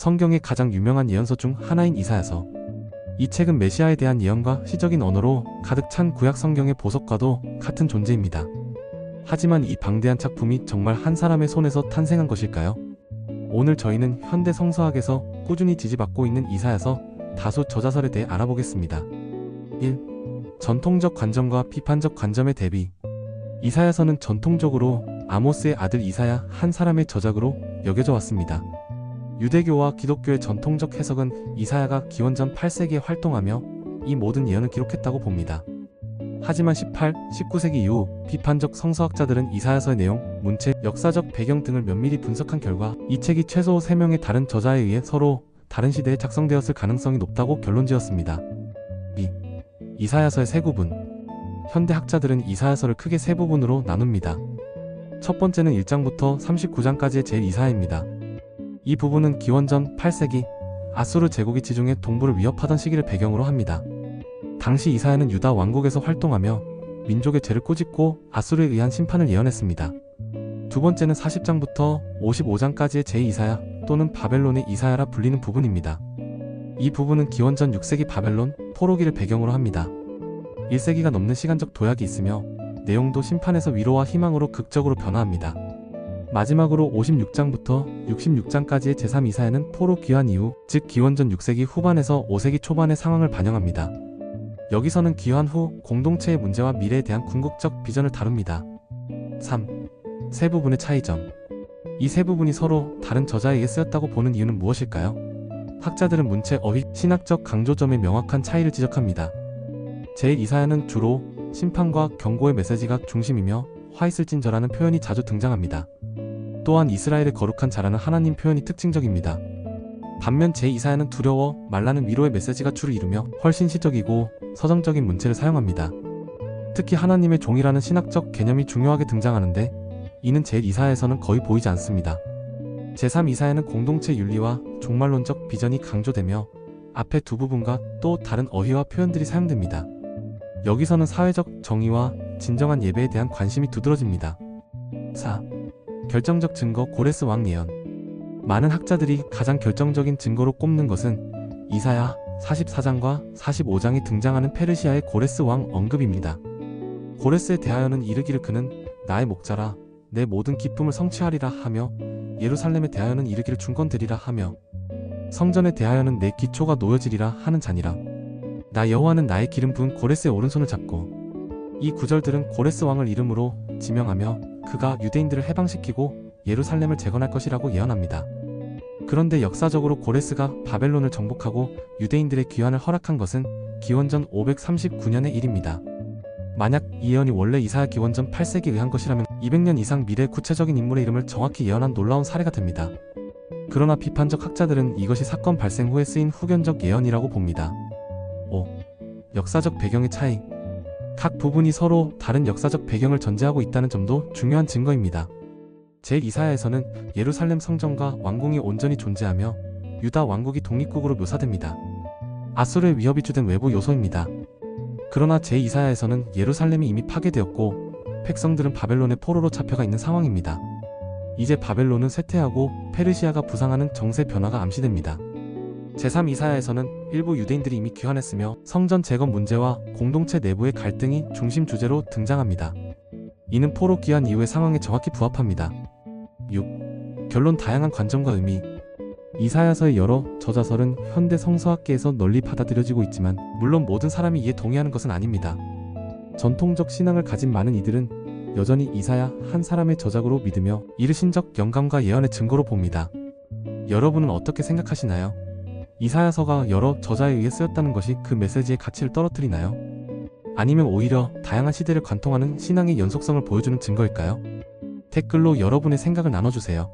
성경의 가장 유명한 예언서 중 하나인 이사야서. 이 책은 메시아에 대한 예언과 시적인 언어로 가득 찬 구약 성경의 보석과도 같은 존재입니다. 하지만 이 방대한 작품이 정말 한 사람의 손에서 탄생한 것일까요? 오늘 저희는 현대 성서학에서 꾸준히 지지받고 있는 이사야서 다수 저자설에 대해 알아보겠습니다. 1. 전통적 관점과 비판적 관점의 대비. 이사야서는 전통적으로 아모스의 아들 이사야 한 사람의 저작으로 여겨져 왔습니다. 유대교와 기독교의 전통적 해석은 이사야가 기원전 8세기에 활동하며 이 모든 예언을 기록했다고 봅니다. 하지만 18, 19세기 이후 비판적 성서학자들은 이사야서의 내용, 문체, 역사적 배경 등을 면밀히 분석한 결과 이 책이 최소 3명의 다른 저자에 의해 서로 다른 시대에 작성되었을 가능성이 높다고 결론지었습니다. 2. 이사야서의 세 구분 현대 학자들은 이사야서를 크게 세 부분으로 나눕니다. 첫 번째는 1장부터 39장까지의 제2사야입니다. 이 부분은 기원전 8세기 아수르 제국이 지중해 동부를 위협하던 시기를 배경으로 합니다. 당시 이사야는 유다 왕국에서 활동하며 민족의 죄를 꾸짖고 아수르에 의한 심판을 예언했습니다. 두 번째는 40장부터 55장까지의 제2사야 또는 바벨론의 이사야라 불리는 부분입니다. 이 부분은 기원전 6세기 바벨론 포로기를 배경으로 합니다. 1세기가 넘는 시간적 도약이 있으며 내용도 심판에서 위로와 희망으로 극적으로 변화합니다. 마지막으로 56장부터 66장까지의 제3이사야는 포로 귀환 이후, 즉 기원전 6세기 후반에서 5세기 초반의 상황을 반영합니다. 여기서는 귀환 후 공동체의 문제와 미래에 대한 궁극적 비전을 다룹니다. 3. 세 부분의 차이점. 이 세 부분이 서로 다른 저자에 의해 쓰였다고 보는 이유는 무엇일까요? 학자들은 문체, 어휘, 신학적 강조점의 명확한 차이를 지적합니다. 제1이사야는 주로 심판과 경고의 메시지가 중심이며 화 있을 진저라는 표현이 자주 등장합니다. 또한 이스라엘의 거룩한 자라는 하나님 표현이 특징적입니다. 반면 제2사야는 두려워 말라는 위로의 메시지가 주를 이루며 훨씬 시적이고 서정적인 문체를 사용합니다. 특히 하나님의 종이라는 신학적 개념이 중요하게 등장하는데 이는 제2사야에서는 거의 보이지 않습니다. 제3이사야는 공동체 윤리와 종말론적 비전이 강조되며 앞에 두 부분과 또 다른 어휘와 표현들이 사용됩니다. 여기서는 사회적 정의와 진정한 예배에 대한 관심이 두드러집니다. 4. 결정적 증거 고레스 왕 예언 많은 학자들이 가장 결정적인 증거로 꼽는 것은 이사야 44장과 45장에 등장하는 페르시아의 고레스 왕 언급입니다. 고레스에 대하여는 이르기를 그는 나의 목자라 내 모든 기쁨을 성취하리라 하며 예루살렘에 대하여는 이르기를 중건되리라 하며 성전에 대하여는 내 기초가 놓여지리라 하는 자니라 나 여호와는 나의 기름 부은 고레스의 오른손을 잡고 이 구절들은 고레스 왕을 이름으로 지명하며 그가 유대인들을 해방시키고 예루살렘을 재건할 것이라고 예언합니다. 그런데 역사적으로 고레스가 바벨론을 정복하고 유대인들의 귀환을 허락한 것은 기원전 539년의 일입니다. 만약 이 예언이 원래 이사야 기원전 8세기에 의한 것이라면 200년 이상 미래 구체적인 인물의 이름을 정확히 예언한 놀라운 사례가 됩니다. 그러나 비판적 학자들은 이것이 사건 발생 후에 쓰인 후견적 예언이라고 봅니다. 5. 역사적 배경의 차이 각 부분이 서로 다른 역사적 배경을 전제하고 있다는 점도 중요한 증거입니다. 제2사야에서는 예루살렘 성전과 왕궁이 온전히 존재하며 유다 왕국이 독립국으로 묘사됩니다. 아수르의 위협이 주된 외부 요소입니다. 그러나 제2사야에서는 예루살렘이 이미 파괴되었고 백성들은 바벨론의 포로로 잡혀가 있는 상황입니다. 이제 바벨론은 쇠퇴하고 페르시아가 부상하는 정세 변화가 암시됩니다. 제3 이사야에서는 일부 유대인들이 이미 귀환했으며 성전 재건 문제와 공동체 내부의 갈등이 중심 주제로 등장합니다. 이는 포로 귀환 이후의 상황에 정확히 부합합니다. 6. 결론 다양한 관점과 의미 이사야서의 여러 저자설은 현대 성서학계에서 널리 받아들여지고 있지만 물론 모든 사람이 이에 동의하는 것은 아닙니다. 전통적 신앙을 가진 많은 이들은 여전히 이사야 한 사람의 저작으로 믿으며 이를 신적 영감과 예언의 증거로 봅니다. 여러분은 어떻게 생각하시나요? 이사야서가 여러 저자에 의해 쓰였다는 것이 그 메시지의 가치를 떨어뜨리나요? 아니면 오히려 다양한 시대를 관통하는 신앙의 연속성을 보여주는 증거일까요? 댓글로 여러분의 생각을 나눠주세요.